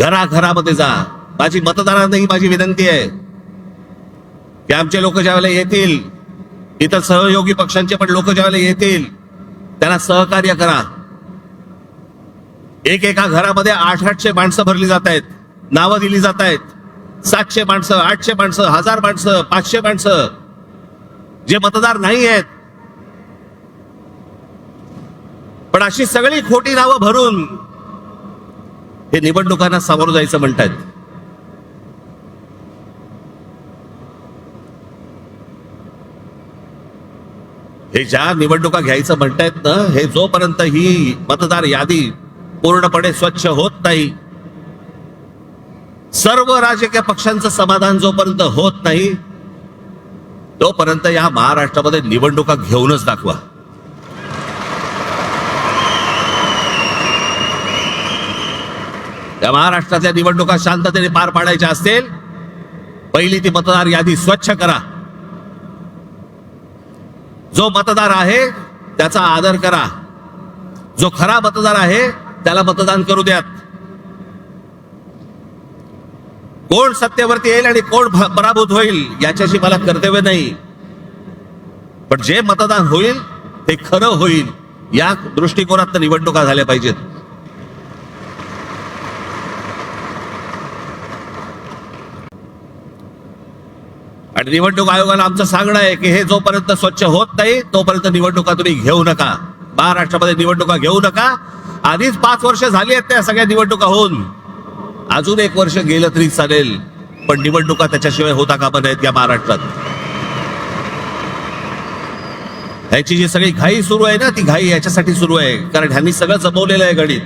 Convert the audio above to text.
घराघरामध्ये जा. माझी मतदारांना ही माझी विनंती आहे. की आमचे लोक ज्यावेळेला येतील इतर सहयोगी पक्षांचे पण लोक ज्यावेळेला येतील त्यांना सहकार्य करा. एक एका घरामध्ये आठ आठशे माणसं भरली जात आहेत. नावं दिली जात आहेत. सातशे माणसं आठशे माणसं हजार माणसं पाचशे माणसं. जे मतदार नाही आहेत. पण अशी सगळी खोटी नावं भरून हे निवडणुकांना सामोरं जायचं म्हणतायत. हे ज्या निवडणुका घ्यायचं म्हणतायत ना हे जोपर्यंत ही मतदार यादी पूर्णपणे स्वच्छ होत नाही सर्व राजकीय पक्षांचं समाधान जोपर्यंत होत नाही तोपर्यंत या महाराष्ट्रामध्ये निवडणुका घेऊनच दाखवा. या महाराष्ट्रातल्या निवडणुका शांततेने पार पाडायच्या असतील पहिली ती मतदार यादी स्वच्छ करा. जो मतदार आहे त्याचा आदर करा. जो खरा मतदार आहे त्याला मतदान करू द्यात. कोण सत्तेवरती येईल आणि कोण पराभूत होईल याच्याशी मला कर्तव्य नाही. पण जे मतदान होईल ते खरं होईल. या दृष्टिकोनात निवडणुका झाल्या पाहिजेत. आणि निवडणूक आयोगाला आमचं सांगणं आहे की हे जोपर्यंत स्वच्छ होत नाही तोपर्यंत निवडणुका तुम्ही घेऊ नका. महाराष्ट्रामध्ये निवडणुका घेऊ नका. आधीच पाच वर्ष झाली आहेत त्या सगळ्या निवडणुका होऊन अजून एक वर्ष गेलं तरी चालेल पण निवडणुका त्याच्याशिवाय होता कामा नाहीत या महाराष्ट्रात. ह्याची जी सगळी घाई सुरू आहे ना ती घाई याच्यासाठी सुरू आहे कारण ह्यांनी सगळं जमवलेलं आहे गणित.